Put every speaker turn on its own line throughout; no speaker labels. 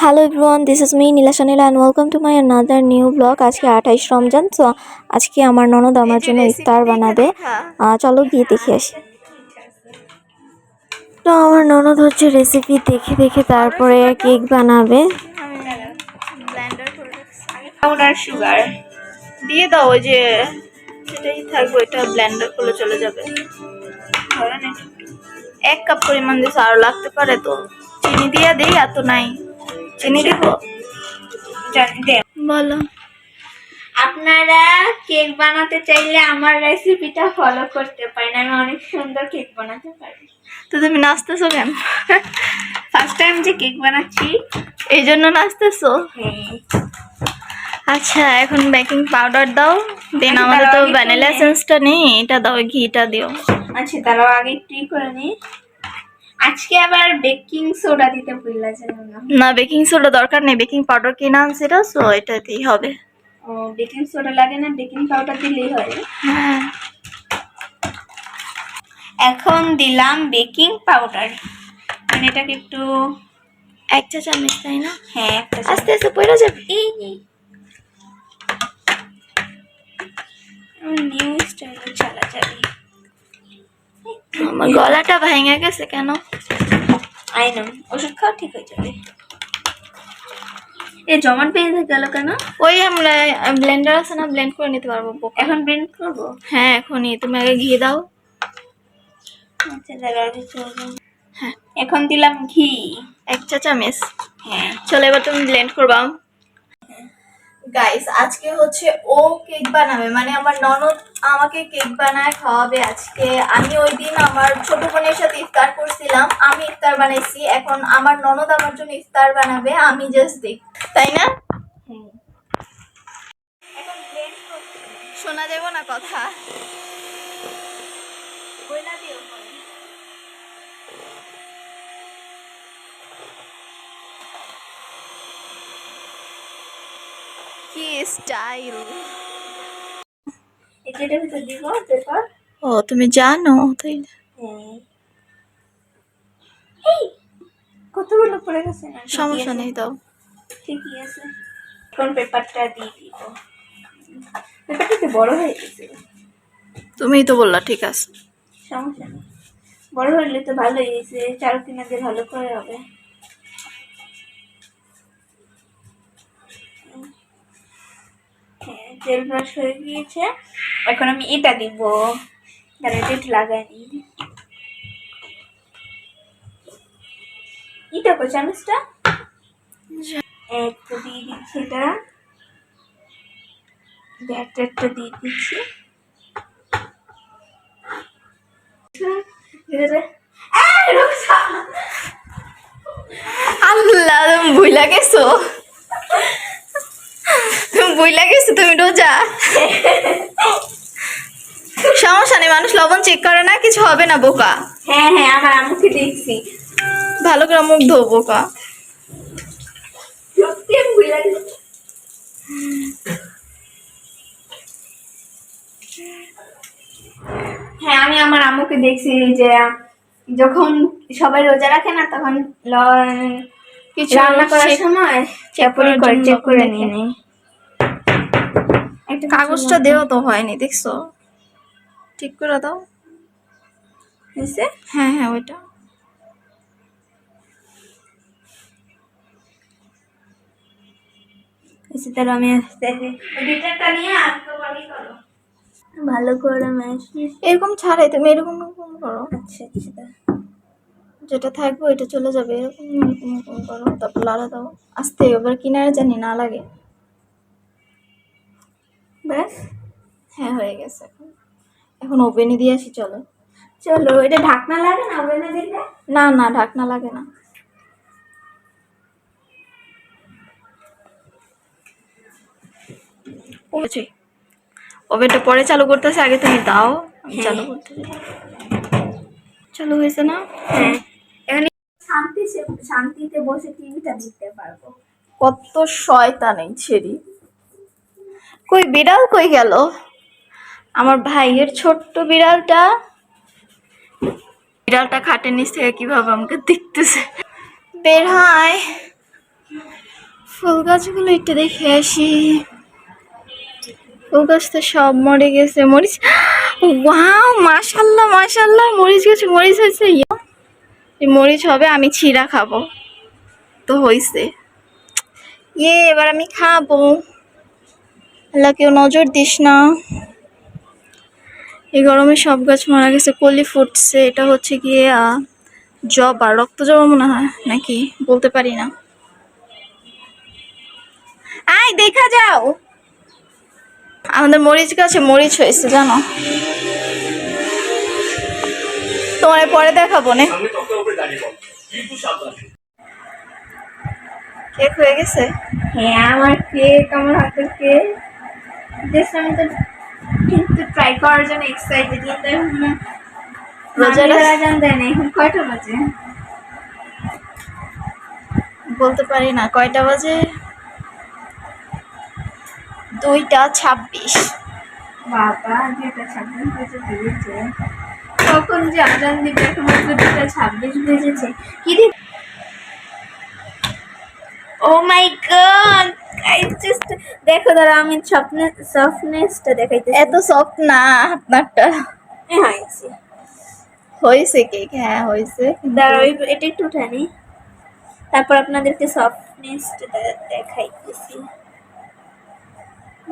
Hello everyone this is me Nila and welcome to my another new blog আজকে আঠাইশ রমজান তো আজকে আমার ননদ আমার জন্য ইফতার বানাবে। চলো গিয়ে দেখে আসি। তো আমার ননদ হচ্ছে রেসিপি দেখে দেখে তারপরে কেক বানাবে।
পাউডার সুগার দিয়ে দাও, ওই যে সেটাই থাকবে চলে যাবে। এক কাপ পরিমাণ দিয়েছে আরও লাগতে পারে তো। চিনি দিয়ে দিই, এত নাই। চিনি দিব বলো।
আপনারা কেক বানাতে চাইলে আমার রেসিপিটা ফলো করতে পারেন। আমি অনেক সুন্দর কেক বানাতে পারি।
তো তুমি নাচতেছো কেন?
ফার্স্ট টাইম যে কেক বানাচ্ছি।
এই জন্য নাচতেছো?
হ্যাঁ।
আচ্ছা এখন বেকিং পাউডার দাও। দেন
আচ্ছা,
আমাদের তো ভ্যানিলা এসেন্সটা নেই। এটা দাও ঘিটা দিও।
আচ্ছা তারাও আগে একটু করে নিই। আজকে আবার বেকিং সোডা দিতে ভুললা না।
বেকিং সোডা দরকার নেই বেকিং পাউডার কিনা এটা সো এটাতেই হবে।
ও বেকিং সোডা লাগে না বেকিং পাউডার দিলেই হয়।
হ্যাঁ।
এখন দিলাম বেকিং পাউডার মানে এটাকে একটু
এক চা চামচ তাই না?
হ্যাঁ একটা
আস্তে আস্তে পড়ে যাবে।
এই নিউ স্টাইলে চালা যাবে।
আমার গলাটা ভেঙে গেছে কেন?
আই নো ওষুধ খাওয়া ঠিক হয়ে যাবে। এ জমাট বেঁধে গেল কেন?
ওই আমরা ব্লেন্ডার আছে না ব্লেন্ড করে নিতে পারব
এখন ব্লেন্ড করব?
হ্যাঁ এখনই। তুমি আগে ঘি দাও।
আচ্ছা।
হ্যাঁ।
এখন দিলাম ঘি।
এক চা চামচ
হ্যাঁ।
চলো এবার তুমি ব্লেন্ড করবা গাইস আজকে হচ্ছে ও কেক বানাবে মানে আমার ননদ আমাকে কেক বানায় খাওয়াবে আজকে। আমি ওই দিন আমার ছোট বোনের সাথে ইফতার করছিলাম, আমি ইফতার বানাইছি। এখন আমার ননদ আমার জন্য ইফতার বানাবে, আমি জাস্ট দেখ তাই না? শোনা যাব না কথা? কি স্টাইল ও তুমি জানো তাই
হ্যাঁ। কতগুলো পড়ে গেছে?
সমস্যা নেই দাও।
ঠিকই আছে। এখন পেপারটা দিয়ে দিব। পেপারটা তো বড় হয়ে গেছে।
তুমিই তো বললা ঠিক আছে।
সমস্যা নেই। বড় হলে তো ভালোই হয়েছে চার কিনা দিয়ে ভালো করে হবে। তেল ব্রাশ হয়ে গিয়েছে। এখন আমি এটা দিব। এটা চামচটা? একটু দিয়ে দিচ্ছি এটা। ব্যাটারটা দিয়ে দিচ্ছি।
আল্লাহ, তুমি গেছো। বুইলা গেছো তুমি রোজা সমস্যা নেই মানুষ লবণ চেক করে না কিছু হবে না বোকা
হ্যাঁ হ্যাঁ আমার আম্মুকে দেখছি
ভালো করে মুখ ধো বোকা।
হ্যাঁ আমি আমার আম্মুকে দেখছি যে যখন সবাই রোজা রাখে না তখন
কিছু
রান্না করার সময়
চেক
করে চেক করে নিয়ে
নেই।
একটা
কাগজটা দেও তো হয়নি দেখছ? ঠিক করে দাও।
হয়েছে?
হ্যাঁ হ্যাঁ ওইটা।
তাহলে আমি ভালো করে
এরকম ছাড়াই তুমি এরকম এরকম করো।
আচ্ছা আচ্ছা
যেটা থাকবে ওইটা চলে যাবে এরকম এরকম এরকম করো। তারপর লাড়া দাও। আস্তে এবার কিনারে জানি না লাগে।
ব্যাস।
হ্যাঁ হয়ে গেছে এখন। এখন ওভেনে দিয়ে আসি চলো।
চলো এটা ঢাকনা লাগে না ওভেনে দিলে?
না না ঢাকনা লাগে না। ওছে ওভেনটা পরে চালু করতেছে আগে তুমি দাও আমি চালু করতে চালু হয়েছে না?
হ্যাঁ। এখানে শান্তি শান্তিতে বসে টিভিটা দেখতে পারব।
কত শয়তান এই ছেড়ি। কই বিড়াল কই গেল? আমার ভাইয়ের ছোট্ট বিড়ালটা। বিড়ালটা খাটের নিচ থেকে কীভাবে আমাকে দেখতেছে? বের হয়। ফুল গাছগুলো একটু দেখে আসি। ফুল গাছ তো সব মরে গেছে। মরিচ ওয়াও, মাশাল্লাহ মাশাল্লাহ, মরিচ গেছে, মরিচ হয়েছে। ইয়া। মরিচ হবে, আমি ছিঁড়া খাব। তো হইছে। ইয়ে এবার আমি খাব। আল্লাহ কেউ নজর দিস না। এই গরমে সব গাছ মারা গেছে কলি ফুটছে এটা হচ্ছে গিয়ে জবা রক্ত জবা মনে হয় নাকি? বলতে পারি না। আয় দেখা যাও। আমাদের মরিচ গাছে মরিচ হয়েছে জানো? তোমার পরে দেখাবো না। কেক হয়ে গেছে?
হ্যাঁ আমার কেক আমার হাতের কেক। জাস্ট আমি তো কিন্তু ট্রাই করার জন্য এক্সাইটেড কিন্তু এখন কয়টা বাজে?
বলতে পারি না কয়টা বাজে? দুইটা ছাব্বিশ।
বাবা দুইটা ছাব্বিশ বেজে বেজেছে কখন যে আজান দিবে এখন দুইটা ছাব্বিশ বেজেছে। কি ও মাই গড দেখো দাঁড়া আমি স্বপ্নে সফটনেসটা দেখাইতে
এত সফট না আপনারটা।
হয়েছে।
হয়েছে কেক হ্যাঁ হয়েছে।
দাঁড়া ওই এটা একটু উঠানি। তারপর আপনাদেরকে সফটনেসটা দেখাইতেছি।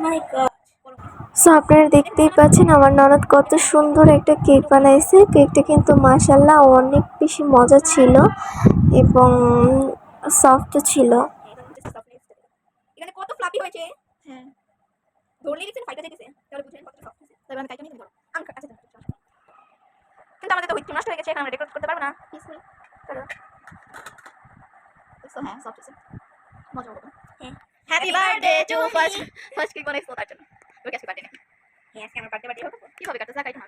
মাই গড
সো আপনারা দেখতেই পাচ্ছেন আমার ননদ কত সুন্দর একটা কেক বানাইছে। কেকটা কিন্তু মাসাল্লাহ অনেক বেশি মজা ছিল এবং সফটও ছিল।
কত ফ্লাপি হয়েছে?
হ্যাঁ
ধরলে গেছে ফাইটা গেছে তাহলে বুঝেন কত সফট হয়েছে
তবে আমি কাইটা নিয়ে ধরো
আমি আচ্ছা দাও, কিন্তু আমাদের তো নষ্ট হয়ে গেছে এখন রেকর্ড করতে পারব না।
দেখছ হ্যাঁ সফট আছে মজা হবে।
হ্যাঁ।
Happy birthday to first first cake বানাইছো তার জন্য। ওই কাছে বার্থডে নাকি
হ্যাঁ আজকে আমার বার্থডে বার্থডে হবে।
কীভাবে কাটতে কাইটা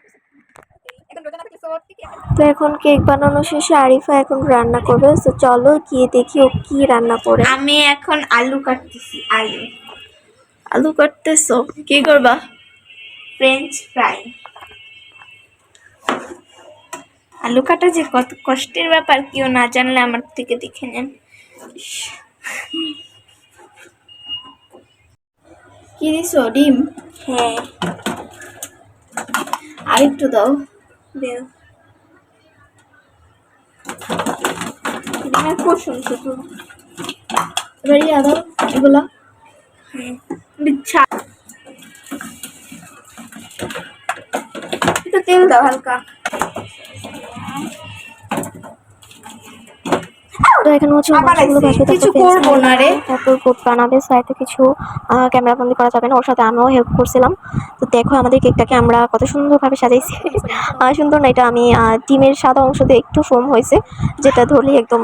তো এখন কেক বানানো শেষে আরিফা এখন রান্না করবে। তো চলো গিয়ে দেখি ও কি রান্না করে।
আমি এখন আলু কাটতেছি আলু।
আলু কাটতেছো? কি করবা?
ফ্রেঞ্চ ফ্রাই আলু কাটা যে কত কষ্টের ব্যাপার কেউ না জানলে আমার থেকে দেখে নেন।
কি দিছো ডিম?
হ্যাঁ।
আর একটু দাও।
দেও। ডিমের পোষণ শুধু।
এবার ইয়া দাও এগুলা।
হ্যাঁ। তেল দাও হালকা
তো এখানে হচ্ছে মাছগুলো।
কিছু করব না রে।
তারপর কোট বানাবে সাইডে কিছু ক্যামেরা বন্দি করা যাবে না ওর সাথে আমিও হেল্প করছিলাম। তো দেখো আমাদের কেকটাকে আমরা কত সুন্দরভাবে সাজাইছি। সুন্দর না এটা আমি ডিমের সাদা অংশ দিয়ে একটু ফোম হয়েছে যেটা ধরলেই একদম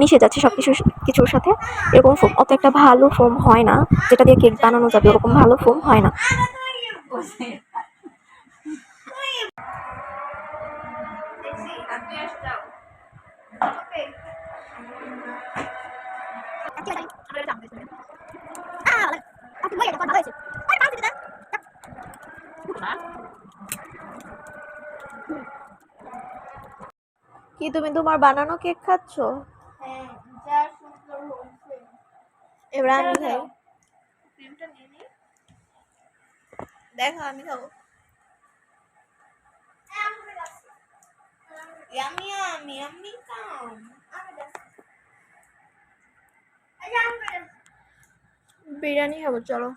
মিশে যাচ্ছে সব কিছু কিছুর সাথে। এরকম ফোম অত একটা ভালো ফোম হয় না যেটা দিয়ে কেক বানানো যাবে ওরকম ভালো ফোম হয় না। তুমি তোমার বানানো কেক খাচ্ছ?
হ্যাঁ
এবার আমি খাই দেখো আমি খাব।
Yummy, yummy, yummy, come.
Biryani খাব চলো।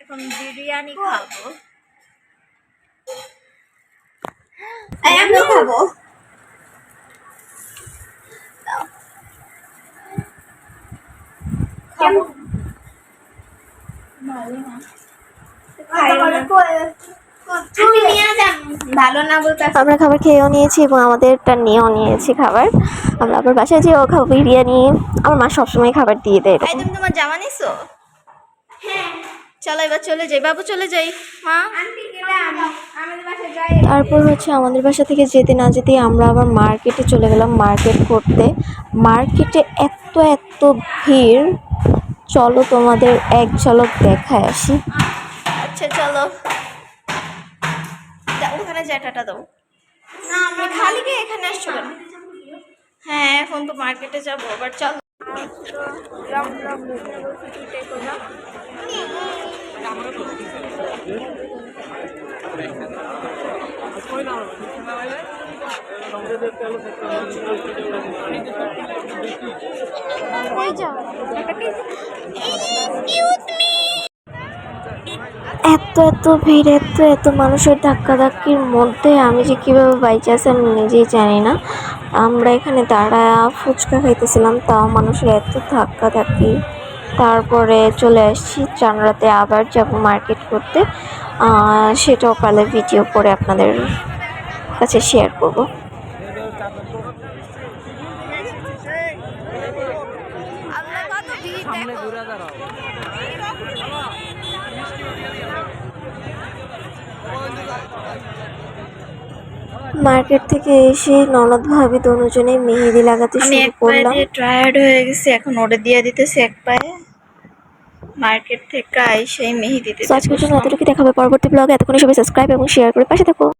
এখন বিরিয়ানি খাব।
আমি খাব
খাব
ভালো না বলতে
আমরা খাবার খেয়েও নিয়েছি এবং আমাদেরটা নিয়েও নিয়েছি খাবার। আমরা আবার বাসায় যেও খাব বিরিয়ানি। আমার মা সবসময় খাবার দিয়ে দেয়।
তুমি তোমার জামা নিছো? চলো এবার চলে যাই বাবু চলে যাই মা
আন্টি গেলে আমি আমাদের বাসায় যাই
তারপর হচ্ছে আমাদের বাসা থেকে যেতে না যেতেই আমরা আবার মার্কেটে চলে গেলাম মার্কেট করতে মার্কেটে এত এত ভিড় চলো তোমাদের এক ঝলক দেখায় আসি
আচ্ছা চলো ওখানে যা টাটা দাও না আমরা খালি গিয়ে এখানে আসছো কেন হ্যাঁ এখন তো মার্কেটে যাব আবার চলো
এত এত ভিড়, এত এত মানুষের ধাক্কাধাক্কির মধ্যে আমি যে কীভাবে বাইচে আছি আমি নিজেই জানি না। আমরা এখানে দাঁড়া ফুচকা খাইতেছিলাম, তাও মানুষের এত ধাক্কাধাক্কি। তারপরে চলে আসছি চানরাতে আবার যাব মার্কেট করতে। সেটাও পালে ভিডিও করে আপনাদের কাছে শেয়ার করব। মার্কেট থেকে এসে ননদ ভাবি দুজনেই মেহেদি লাগাতে শুরু করলাম।
টায়ার্ড হয়ে গেছে এখন ওটা দিয়ে দিতেছে এক পায়ে। মার্কেট থেকে আয় সেই
মেহেদিতে আজকের জন্য এতটুকু দেখাবে পরবর্তী ব্লগে এতক্ষণ সবাই সাবস্ক্রাইব এবং শেয়ার করে পাশে থাকো।